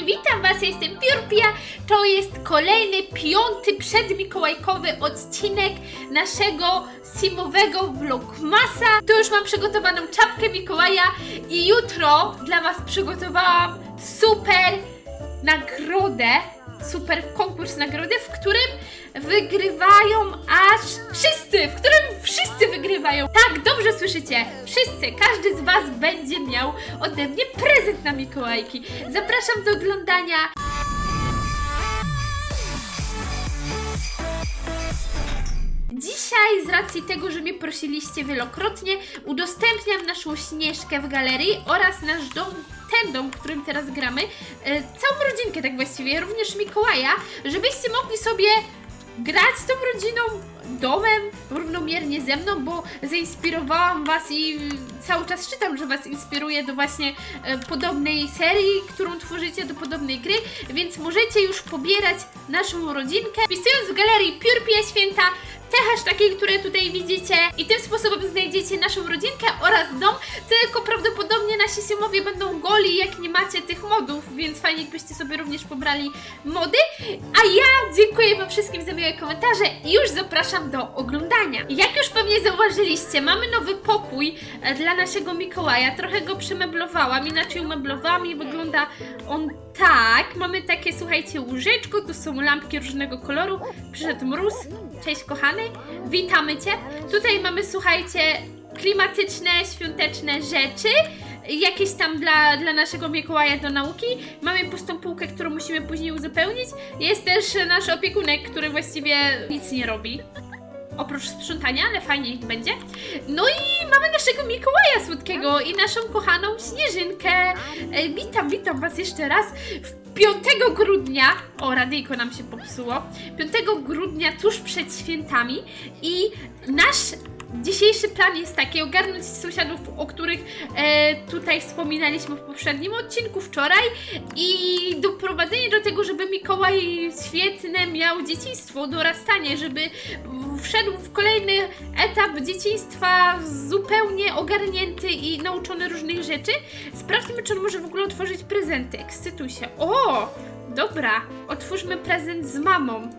kochani, witam Was, ja jestem Piórpia. To jest kolejny, piąty przedmikołajkowy odcinek naszego simowego vlogmasa. Tu już mam przygotowaną czapkę Mikołaja i jutro dla Was przygotowałam super nagrodę, super konkurs nagrody, w którym wygrywają aż wszyscy, w którym wszyscy wygrywają. Tak, dobrze słyszycie, wszyscy, każdy z Was będzie miał ode mnie prezent na Mikołajki. Zapraszam do oglądania. Dzisiaj, z racji tego, że mnie prosiliście wielokrotnie, udostępniam naszą Śnieżkę w galerii oraz nasz dom, ten dom, w którym teraz gramy, e, całą rodzinkę tak właściwie, również Mikołaja, żebyście mogli sobie grać z tą rodziną, domem, równomiernie ze mną, bo zainspirowałam Was i cały czas czytam, że Was inspiruje do właśnie e, podobnej serii, którą tworzycie, do podobnej gry, więc możecie już pobierać naszą rodzinkę, wpisując w galerii Piórpie Święta te hasztagi, które tutaj widzicie i tym sposobem znajdziecie naszą rodzinkę oraz dom, tylko prawdopodobnie nasi simowie będą goli, jak nie macie tych modów, więc fajnie jakbyście sobie również pobrali mody. A ja dziękuję wam wszystkim za miłe komentarze i już zapraszam do oglądania. Jak już pewnie zauważyliście, mamy nowy pokój e, dla naszego Mikołaja, trochę go przemeblowałam, inaczej umeblowałam i wygląda on tak. Mamy takie, słuchajcie, łóżeczko, tu są lampki różnego koloru, przyszedł mróz, Cześć kochany, witamy Cię. Tutaj mamy, słuchajcie, klimatyczne, świąteczne rzeczy. Jakieś tam dla, dla naszego Mikołaja do nauki. Mamy pustą półkę, którą musimy później uzupełnić. Jest też nasz opiekunek, który właściwie nic nie robi. Oprócz sprzątania, ale fajnie niech będzie. No i mamy naszego Mikołaja słodkiego i naszą kochaną Śnieżynkę. E, witam, witam Was jeszcze raz. W 5 grudnia, o radyjko nam się popsuło, 5 grudnia tuż przed świętami i nasz dzisiejszy plan jest taki, ogarnąć sąsiadów, o których e, tutaj wspominaliśmy w poprzednim odcinku wczoraj i doprowadzenie do tego, żeby Mikołaj świetne miał dzieciństwo, dorastanie, żeby wszedł w kolejny etap dzieciństwa zupełnie ogarnięty i nauczony różnych rzeczy. Sprawdźmy, czy on może w ogóle otworzyć prezenty. Ekscytuj się. O! Dobra, otwórzmy prezent z mamą.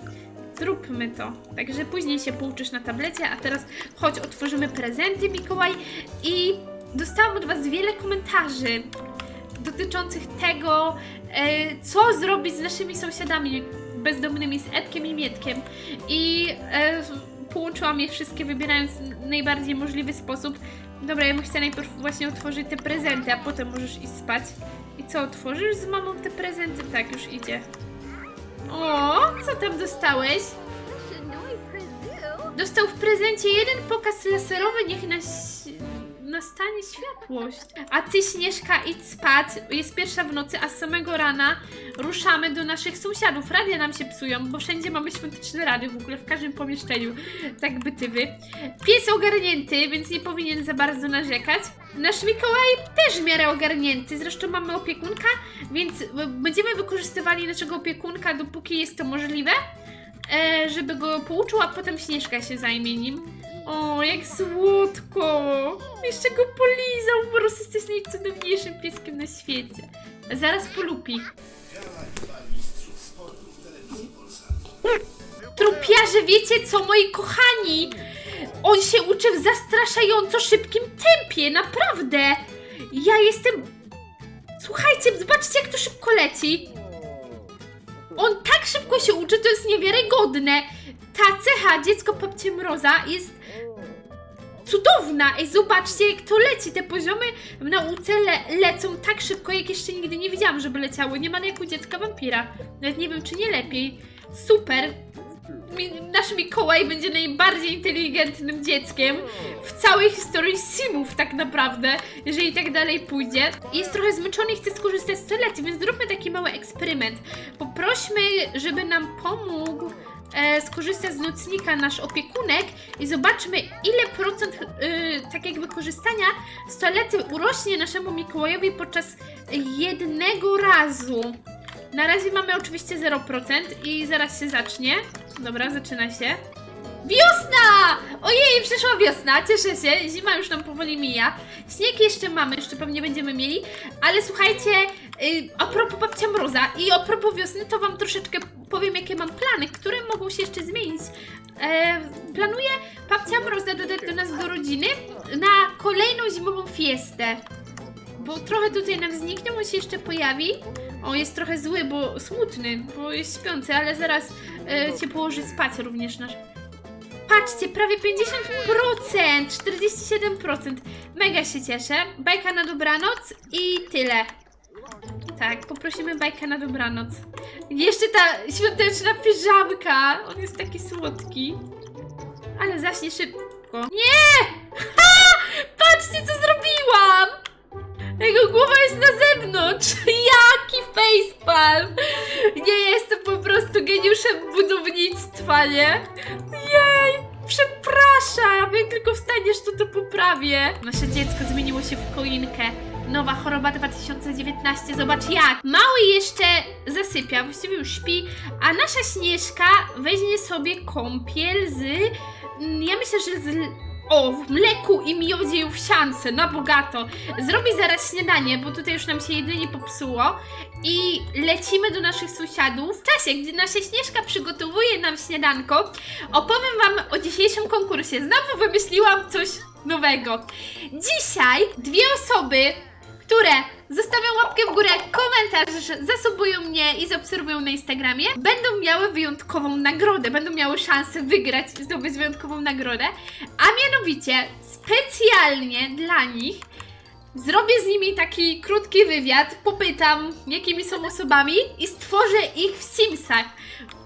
Zróbmy to. Także później się pouczysz na tablecie, a teraz chodź, otworzymy prezenty, Mikołaj. I dostałam od Was wiele komentarzy dotyczących tego, e, co zrobić z naszymi sąsiadami bezdomnymi, z Edkiem i Mietkiem. I e, połączyłam je wszystkie, wybierając najbardziej możliwy sposób. Dobra, ja bym chciała najpierw właśnie otworzyć te prezenty, a potem możesz iść spać. I co, otworzysz z mamą te prezenty? Tak, już idzie. O, co tam dostałeś? Dostał w prezencie jeden pokaz laserowy, niech nas, nastanie światłość. A ty, Śnieżka, idź spać. Jest pierwsza w nocy, a z samego rana ruszamy do naszych sąsiadów. Radia nam się psują, bo wszędzie mamy świąteczne rady, w ogóle w każdym pomieszczeniu. Tak bytywy. Pies ogarnięty, więc nie powinien za bardzo narzekać. Nasz Mikołaj też w miarę ogarnięty, zresztą mamy opiekunka, więc będziemy wykorzystywali naszego opiekunka, dopóki jest to możliwe e, żeby go pouczył, a potem Śnieżka się zajmie nim. O, jak słodko! Jeszcze go polizał, po prostu jesteś najcudowniejszym pieskiem na świecie. Zaraz polupi. Trupiarze, wiecie co, moi kochani? On się uczy w zastraszająco szybkim tempie, naprawdę! Ja jestem... Słuchajcie, zobaczcie jak to szybko leci. On tak szybko się uczy, to jest niewiarygodne. Ta cecha dziecko babci Mroza jest cudowna. Ej, zobaczcie jak to leci. Te poziomy w nauce le lecą tak szybko, jak jeszcze nigdy nie widziałam, żeby leciały. Nie ma jak u dziecka wampira. Nawet nie wiem, czy nie lepiej. Super. Nasz Mikołaj będzie najbardziej inteligentnym dzieckiem w całej historii Simów tak naprawdę, jeżeli tak dalej pójdzie. Jest trochę zmęczony i chce skorzystać z toalety, więc zróbmy taki mały eksperyment. Poprośmy, żeby nam pomógł e, skorzystać z nocnika nasz opiekunek i zobaczmy ile procent e, tak jakby korzystania z toalety urośnie naszemu Mikołajowi podczas jednego razu. Na razie mamy oczywiście 0% i zaraz się zacznie. Dobra, zaczyna się. Wiosna! Ojej, przyszła wiosna, cieszę się. Zima już nam powoli mija. Śnieg jeszcze mamy, jeszcze pewnie będziemy mieli. Ale słuchajcie, y, a propos babcia Mroza i a propos wiosny, to wam troszeczkę powiem, jakie mam plany, które mogą się jeszcze zmienić. E, planuję babcia Mroza dodać do nas do rodziny na kolejną zimową fiestę. Bo trochę tutaj nam zniknie, on się jeszcze pojawi. O, jest trochę zły, bo smutny, bo jest śpiący, ale zaraz e, cię położy spać również nasz. Patrzcie, prawie 50%, 47%. Mega się cieszę. Bajka na dobranoc i tyle. Tak, poprosimy bajkę na dobranoc. Jeszcze ta świąteczna piżamka. On jest taki słodki. Ale zaśnie szybko. Nie! Ha! Patrzcie, co zrobiłam! Jego głowa jest na zewnątrz. Jaki facepalm! Nie jestem po prostu geniuszem budownictwa, nie? Jej! Przepraszam! Jak tylko wstaniesz, to to poprawię. Nasze dziecko zmieniło się w choinkę. Nowa choroba 2019, zobacz jak. Mały jeszcze zasypia, właściwie już śpi, a nasza Śnieżka weźmie sobie kąpiel z... mm, Ja myślę, że z o, w mleku i miodzie owsiance, na bogato. Zrobi zaraz śniadanie, bo tutaj już nam się jedynie popsuło. I lecimy do naszych sąsiadów. W czasie, gdy nasza Śnieżka przygotowuje nam śniadanko, opowiem Wam o dzisiejszym konkursie. Znowu wymyśliłam coś nowego. Dzisiaj dwie osoby, które zostawią łapkę w górę, komentarz, zasubują mnie i zaobserwują na Instagramie, będą miały wyjątkową nagrodę, będą miały szansę wygrać, zdobyć wyjątkową nagrodę, a mianowicie specjalnie dla nich zrobię z nimi taki krótki wywiad, popytam jakimi są osobami i stworzę ich w Simsach.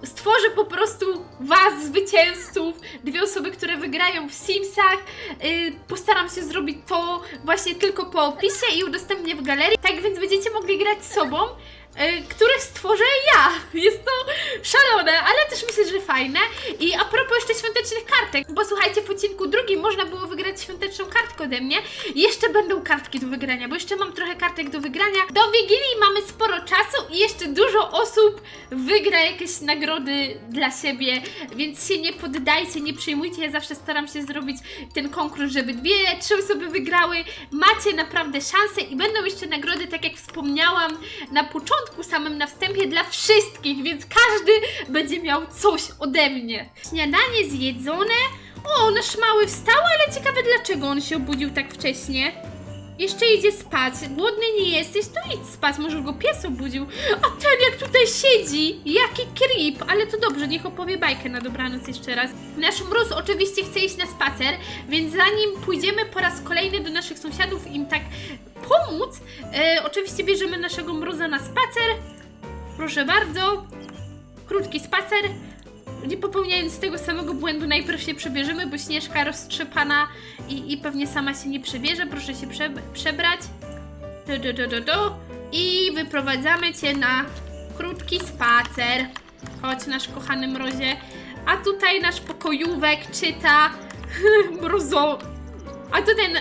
Stworzę po prostu was, zwycięzców, dwie osoby, które wygrają w Simsach. Yy, postaram się zrobić to właśnie tylko po opisie i udostępnię w galerii. Tak więc będziecie mogli grać z sobą, których stworzę ja. Jest to szalone, ale też myślę, że fajne. I a propos jeszcze świątecznych kartek, bo słuchajcie, w odcinku drugim można było wygrać świąteczną kartkę ode mnie. Jeszcze będą kartki do wygrania, bo jeszcze mam trochę kartek do wygrania. Do Wigilii mamy sporo czasu i jeszcze dużo osób wygra jakieś nagrody dla siebie, więc się nie poddajcie, nie przejmujcie. Ja zawsze staram się zrobić ten konkurs, żeby dwie, trzy osoby wygrały. Macie naprawdę szansę i będą jeszcze nagrody, tak jak wspomniałam na początku, samym na wstępie, dla wszystkich, więc każdy będzie miał coś ode mnie. Śniadanie zjedzone. O, nasz mały wstał, ale ciekawe dlaczego on się obudził tak wcześnie. Jeszcze idzie spać. Głodny nie jesteś, to idź spać. Może go pies obudził. A ten jak tutaj siedzi. Jaki creep. Ale to dobrze, niech opowie bajkę na dobranoc jeszcze raz. Nasz mróz oczywiście chce iść na spacer, więc zanim pójdziemy po raz kolejny do naszych sąsiadów im tak pomóc, e, oczywiście bierzemy naszego mroza na spacer. Proszę bardzo. Krótki spacer. Nie popełniając tego samego błędu, najpierw się przebierzemy, bo śnieżka roztrzepana i, i pewnie sama się nie przebierze. Proszę się prze, przebrać. Do, do, do, do, do. I wyprowadzamy cię na krótki spacer. Chodź, nasz kochany mrozie. A tutaj nasz pokojówek czyta mrozo. A tutaj. na-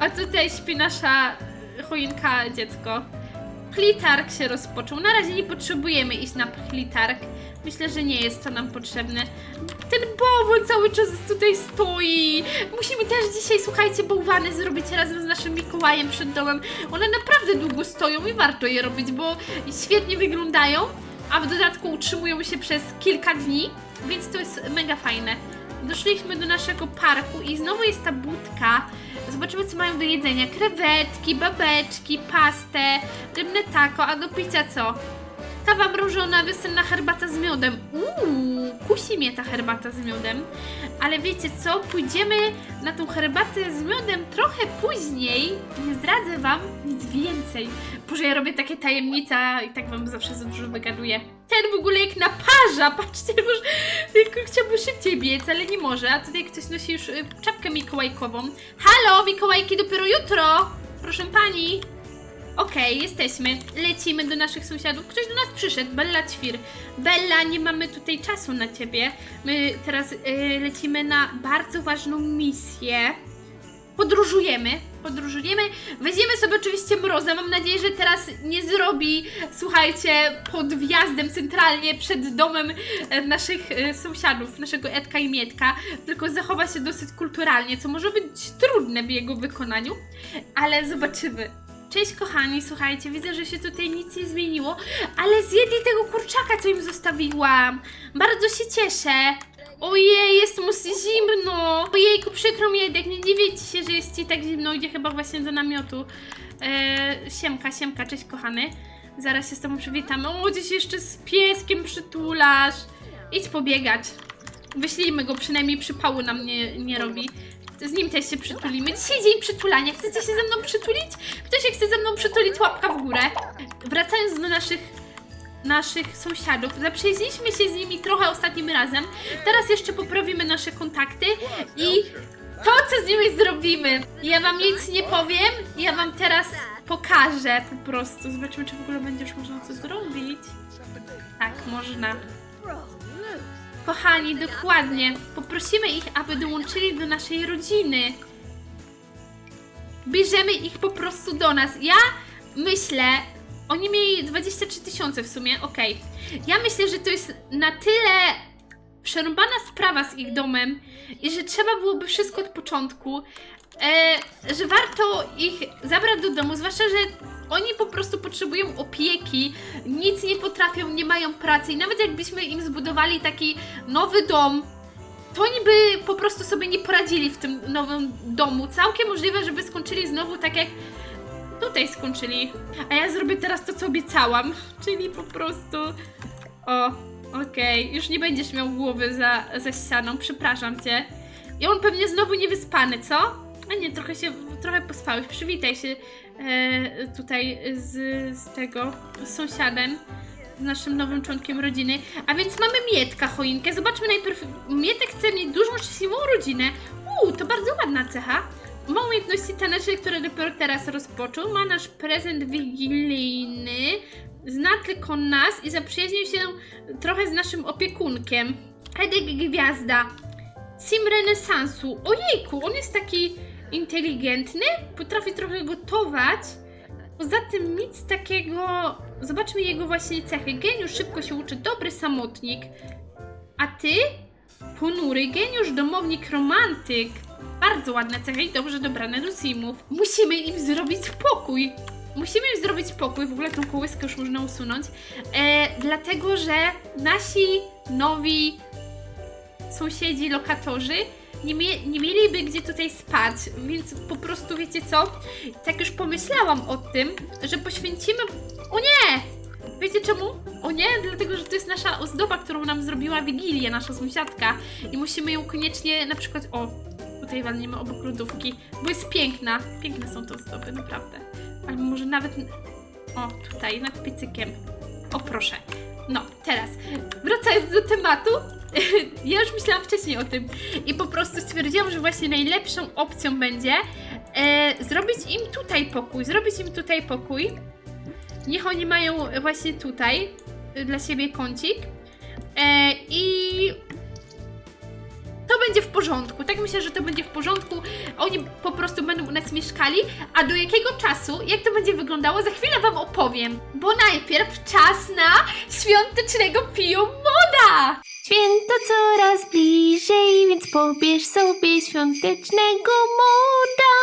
A tutaj śpi nasza choinka dziecko. Plitarg się rozpoczął. Na razie nie potrzebujemy iść na plitarg. Myślę, że nie jest to nam potrzebne. Ten bałwan cały czas tutaj stoi. Musimy też dzisiaj, słuchajcie, bałwany zrobić razem z naszym Mikołajem przed domem. One naprawdę długo stoją i warto je robić, bo świetnie wyglądają, a w dodatku utrzymują się przez kilka dni, więc to jest mega fajne. Doszliśmy do naszego parku i znowu jest ta budka. Zobaczymy, co mają do jedzenia. Krewetki, babeczki, pastę, rybne taco, a do picia co? Kawa mrożona, wiosenna herbata z miodem. Uuu, kusi mnie ta herbata z miodem. Ale wiecie co? Pójdziemy na tą herbatę z miodem trochę później. Nie zdradzę wam nic więcej. Boże, ja robię takie tajemnice i tak wam zawsze za dużo wygaduję. Ten w ogóle jak naparza, patrzcie, już jak chciałby szybciej biec, ale nie może. A tutaj ktoś nosi już y, czapkę mikołajkową. Halo, Mikołajki dopiero jutro! Proszę pani. Okej, jesteśmy. Lecimy do naszych sąsiadów. Ktoś do nas przyszedł, Bella Ćwir. Bella, nie mamy tutaj czasu na ciebie. My teraz y, lecimy na bardzo ważną misję. Podróżujemy, podróżujemy. Weźmiemy sobie oczywiście mroza. Mam nadzieję, że teraz nie zrobi, słuchajcie, pod wjazdem centralnie przed domem e, naszych e, sąsiadów, naszego Edka i Mietka, tylko zachowa się dosyć kulturalnie, co może być trudne w jego wykonaniu, ale zobaczymy. Cześć kochani, słuchajcie, widzę, że się tutaj nic nie zmieniło, ale zjedli tego kurczaka, co im zostawiłam. Bardzo się cieszę. Ojej, jest mu zimno. Ojejku, przykro mi, jednak nie dziwię ci się, że jest ci tak zimno. Idzie chyba właśnie do namiotu. Eee, siemka, siemka, cześć kochany. Zaraz się z tobą przywitamy. O, gdzieś jeszcze z pieskiem przytulasz. Idź pobiegać. Wyślijmy go, przynajmniej przypału nam nie, nie robi. Z nim też się przytulimy. Dzisiaj dzień przytulania. Chcecie się ze mną przytulić? Kto się chce ze mną przytulić? Łapka w górę. Wracając do naszych naszych sąsiadów. Zaprzyjaźniliśmy się z nimi trochę ostatnim razem. Teraz jeszcze poprawimy nasze kontakty i to, co z nimi zrobimy. Ja wam nic nie powiem, ja wam teraz pokażę po prostu. Zobaczymy, czy w ogóle będzie już można coś zrobić. Tak, można. Kochani, dokładnie. Poprosimy ich, aby dołączyli do naszej rodziny. Bierzemy ich po prostu do nas. Ja myślę, oni mieli 23 tysiące w sumie, okej. Ja myślę, że to jest na tyle przerąbana sprawa z ich domem i że trzeba byłoby wszystko od początku, e, że warto ich zabrać do domu, zwłaszcza, że oni po prostu potrzebują opieki, nic nie potrafią, nie mają pracy i nawet jakbyśmy im zbudowali taki nowy dom, to oni by po prostu sobie nie poradzili w tym nowym domu. Całkiem możliwe, żeby skończyli znowu tak jak tutaj skończyli. A ja zrobię teraz to, co obiecałam, czyli po prostu. O, okej, już nie będziesz miał głowy za, za ścianą, przepraszam cię. I on pewnie znowu niewyspany, co? A nie, trochę się, trochę pospałeś. Przywitaj się e, tutaj z, z tego, z sąsiadem, z naszym nowym członkiem rodziny. A więc mamy Mietka, choinkę. Zobaczmy najpierw. Mietek chce mieć dużą, szczęśliwą rodzinę. Uuu, to bardzo ładna cecha. Ma umiejętności taneczne, które dopiero teraz rozpoczął. Ma nasz prezent wigilijny. Zna tylko nas i zaprzyjaźnił się trochę z naszym opiekunkiem. Edek Gwiazda. Sim renesansu. Ojejku, on jest taki inteligentny, potrafi trochę gotować. Poza tym nic takiego. Zobaczmy jego właśnie cechy. Geniusz szybko się uczy, dobry samotnik. A ty? Ponury geniusz, domownik, romantyk. Bardzo ładne cechy i dobrze dobrane do simów. Musimy im zrobić pokój. Musimy im zrobić pokój, w ogóle tą kołyskę już można usunąć, e, dlatego że nasi nowi sąsiedzi, lokatorzy nie, mie- nie mieliby gdzie tutaj spać, więc po prostu wiecie co? Tak już pomyślałam o tym, że poświęcimy. O nie! Wiecie czemu? O nie, dlatego że to jest nasza ozdoba, którą nam zrobiła Wigilię, nasza sąsiadka i musimy ją koniecznie na przykład. O, tutaj walniemy obok lodówki, bo jest piękna. Piękne są te ozdoby, naprawdę. Albo może nawet. O, tutaj, nad piecykiem. O, proszę. No, teraz, wracając do tematu, ja już myślałam wcześniej o tym i po prostu stwierdziłam, że właśnie najlepszą opcją będzie e, zrobić im tutaj pokój, zrobić im tutaj pokój. Niech oni mają właśnie tutaj dla siebie kącik porządku. Tak myślę, że to będzie w porządku. Oni po prostu będą u nas mieszkali, a do jakiego czasu, jak to będzie wyglądało, za chwilę Wam opowiem. Bo najpierw czas na świątecznego piją moda! Święto coraz bliżej, więc pobierz sobie świątecznego moda.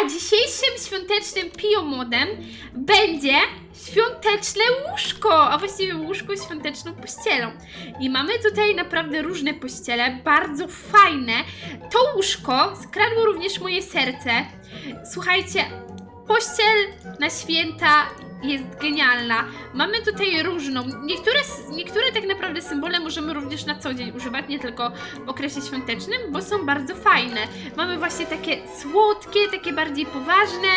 A dzisiejszym świątecznym pijomodem będzie świąteczne łóżko, a właściwie łóżko z świąteczną pościelą. I mamy tutaj naprawdę różne pościele, bardzo fajne. To łóżko skradło również moje serce. Słuchajcie, pościel na święta jest genialna. Mamy tutaj różną. Niektóre, niektóre tak naprawdę symbole możemy również na co dzień używać, nie tylko w okresie świątecznym, bo są bardzo fajne. Mamy właśnie takie słodkie, takie bardziej poważne.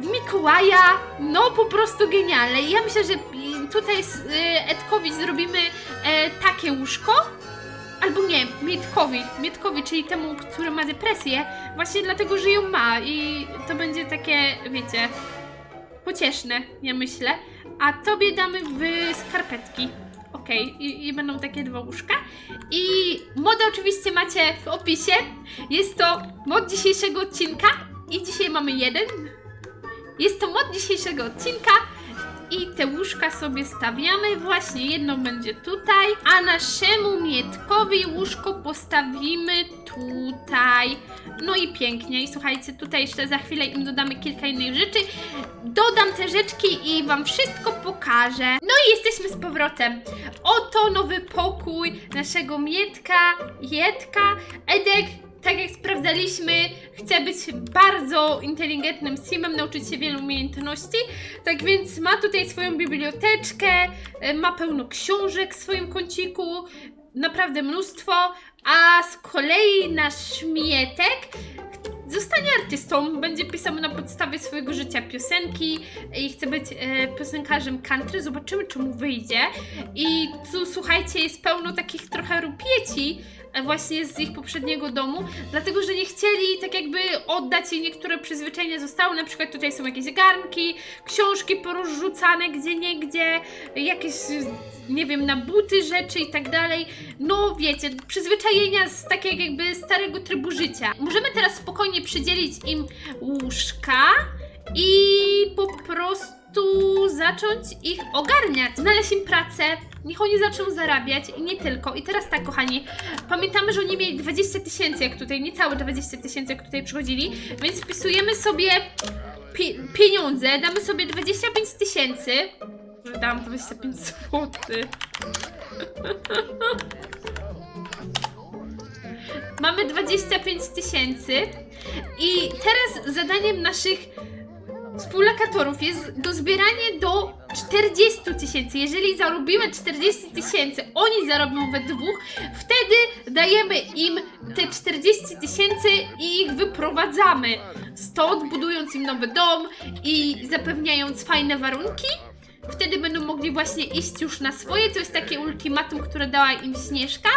Mikołaja, no po prostu genialne. Ja myślę, że y, tutaj z y, Edkowi zrobimy e, takie łóżko. Albo nie, Mietkowi, Mietkowi, czyli temu, który ma depresję, właśnie dlatego, że ją ma i to będzie takie, wiecie, pocieszne, ja myślę. A tobie damy w skarpetki. Okej, I, i będą takie dwa łóżka. I modę oczywiście macie w opisie. Jest to mod dzisiejszego odcinka. I dzisiaj mamy jeden. Jest to mod dzisiejszego odcinka. i te łóżka sobie stawiamy. Właśnie jedno będzie tutaj, a naszemu Mietkowi łóżko postawimy tutaj. No i pięknie. I słuchajcie, tutaj jeszcze za chwilę im dodamy kilka innych rzeczy. Dodam te rzeczki i Wam wszystko pokażę. No i jesteśmy z powrotem. Oto nowy pokój naszego Mietka, Jedka. Edek, tak jak sprawdzaliśmy, chce być bardzo inteligentnym simem, nauczyć się wielu umiejętności. Tak więc ma tutaj swoją biblioteczkę, e, ma pełno książek w swoim kąciku, naprawdę mnóstwo. A z kolei nasz Mietek zostanie artystą, będzie pisał na podstawie swojego życia piosenki i chce być e, piosenkarzem country. Zobaczymy, czy mu wyjdzie. I tu słuchajcie, jest pełno takich trochę rupieci właśnie z ich poprzedniego domu, dlatego że nie chcieli tak jakby oddać jej niektóre przyzwyczajenia zostały. Na przykład tutaj są jakieś garnki, książki porozrzucane gdzie niegdzie, jakieś nie wiem, na buty rzeczy i tak dalej. No wiecie, przyzwyczajenia z takiego jakby starego trybu życia. Możemy teraz spokojnie przydzielić im łóżka i po prostu zacząć ich ogarniać. Znaleźć im pracę, niech oni zaczną zarabiać i nie tylko. I teraz tak, kochani, pamiętamy, że oni mieli 20 tysięcy, jak tutaj, niecałe 20 tysięcy, jak tutaj przychodzili, więc wpisujemy sobie pi- pieniądze, damy sobie 25 tysięcy. Dałam 25 zł. Mamy 25 tysięcy i teraz zadaniem naszych współlokatorów jest dozbieranie do 40 tysięcy. Jeżeli zarobimy 40 tysięcy, oni zarobią we dwóch, wtedy dajemy im te 40 tysięcy i ich wyprowadzamy. Stąd budując im nowy dom i zapewniając fajne warunki. Wtedy będą mogli właśnie iść już na swoje. To jest takie ultimatum, które dała im Śnieżka.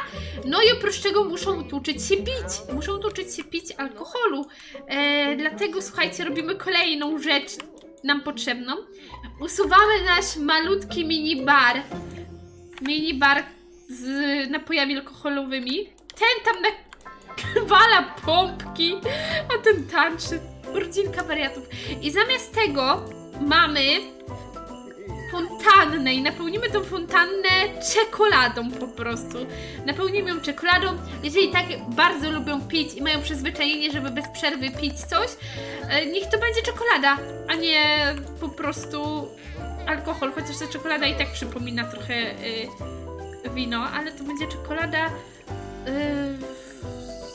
No i oprócz tego muszą uczyć się pić. Muszą uczyć się pić alkoholu. E, dlatego słuchajcie, robimy kolejną rzecz nam potrzebną. Usuwamy nasz malutki minibar. Minibar z napojami alkoholowymi. Ten tam nakwala pompki, a ten tańczy. Rodzinka wariatów. I zamiast tego mamy fontannę i napełnimy tą fontannę czekoladą po prostu. Napełnimy ją czekoladą. Jeżeli tak bardzo lubią pić i mają przyzwyczajenie, żeby bez przerwy pić coś, e, niech to będzie czekolada, a nie po prostu alkohol, chociaż ta czekolada i tak przypomina trochę y, wino, ale to będzie czekolada y,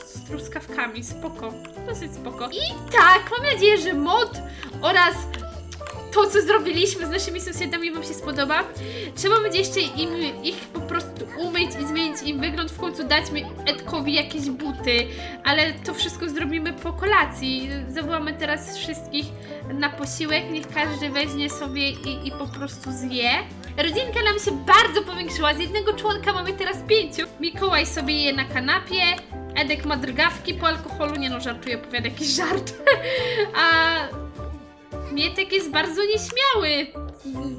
z truskawkami, spoko, dosyć spoko. I tak, mam nadzieję, że mod oraz to, co zrobiliśmy z naszymi sąsiadami Wam się spodoba. Trzeba będzie jeszcze im, ich po prostu umyć i zmienić im wygląd, w końcu dać mi Edkowi jakieś buty, ale to wszystko zrobimy po kolacji. Zawołamy teraz wszystkich na posiłek, niech każdy weźmie sobie i, i po prostu zje. Rodzinka nam się bardzo powiększyła, z jednego członka mamy teraz pięciu. Mikołaj sobie je na kanapie, Edek ma drgawki po alkoholu, nie no, żartuję, opowiada jakiś żart. A Mietek jest bardzo nieśmiały.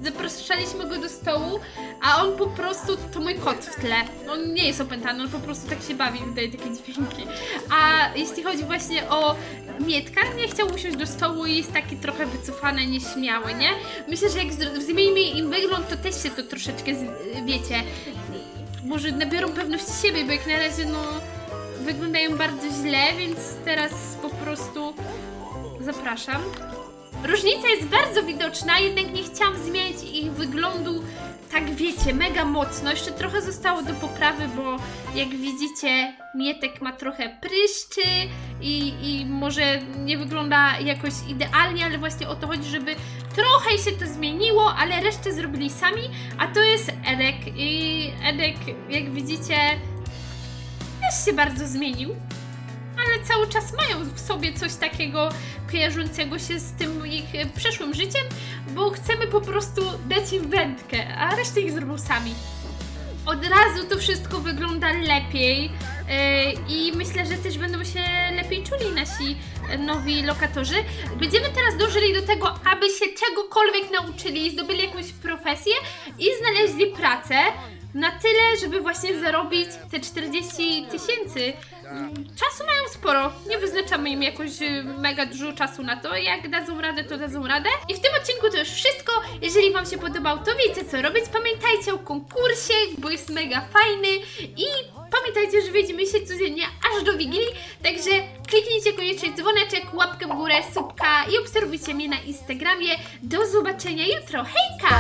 Zapraszaliśmy go do stołu, a on po prostu, to mój kot w tle. On nie jest opętany, on po prostu tak się bawi, wydaje takie dźwięki. A jeśli chodzi właśnie o Mietka, nie chciał usiąść do stołu i jest taki trochę wycofany, nieśmiały, nie? Myślę, że jak zmienimy im wygląd, to też się to troszeczkę, wiecie, może nabiorą pewności siebie, bo jak na razie, no, wyglądają bardzo źle, więc teraz po prostu zapraszam. Różnica jest bardzo widoczna, jednak nie chciałam zmieniać ich wyglądu. Tak wiecie, mega mocno. Jeszcze trochę zostało do poprawy, bo jak widzicie, Mietek ma trochę pryszczy i, i może nie wygląda jakoś idealnie, ale właśnie o to chodzi, żeby trochę się to zmieniło, ale resztę zrobili sami, a to jest Edek i Edek, jak widzicie, też się bardzo zmienił ale cały czas mają w sobie coś takiego kojarzącego się z tym ich e, przeszłym życiem, bo chcemy po prostu dać im wędkę, a resztę ich zrobią sami. Od razu to wszystko wygląda lepiej e, i myślę, że też będą się lepiej czuli nasi nowi lokatorzy. Będziemy teraz dążyli do tego, aby się czegokolwiek nauczyli, zdobyli jakąś profesję i znaleźli pracę na tyle, żeby właśnie zarobić te 40 tysięcy. Czasu mają sporo, nie wyznaczamy im jakoś y, mega dużo czasu na to. Jak dadzą radę, to dadzą radę. I w tym odcinku to już wszystko. Jeżeli Wam się podobał, to wiecie co robić. Pamiętajcie o konkursie, bo jest mega fajny i pamiętajcie, że widzimy się codziennie aż do Wigilii, także kliknijcie koniecznie dzwoneczek, łapkę w górę, subka i obserwujcie mnie na Instagramie. Do zobaczenia jutro. Hejka!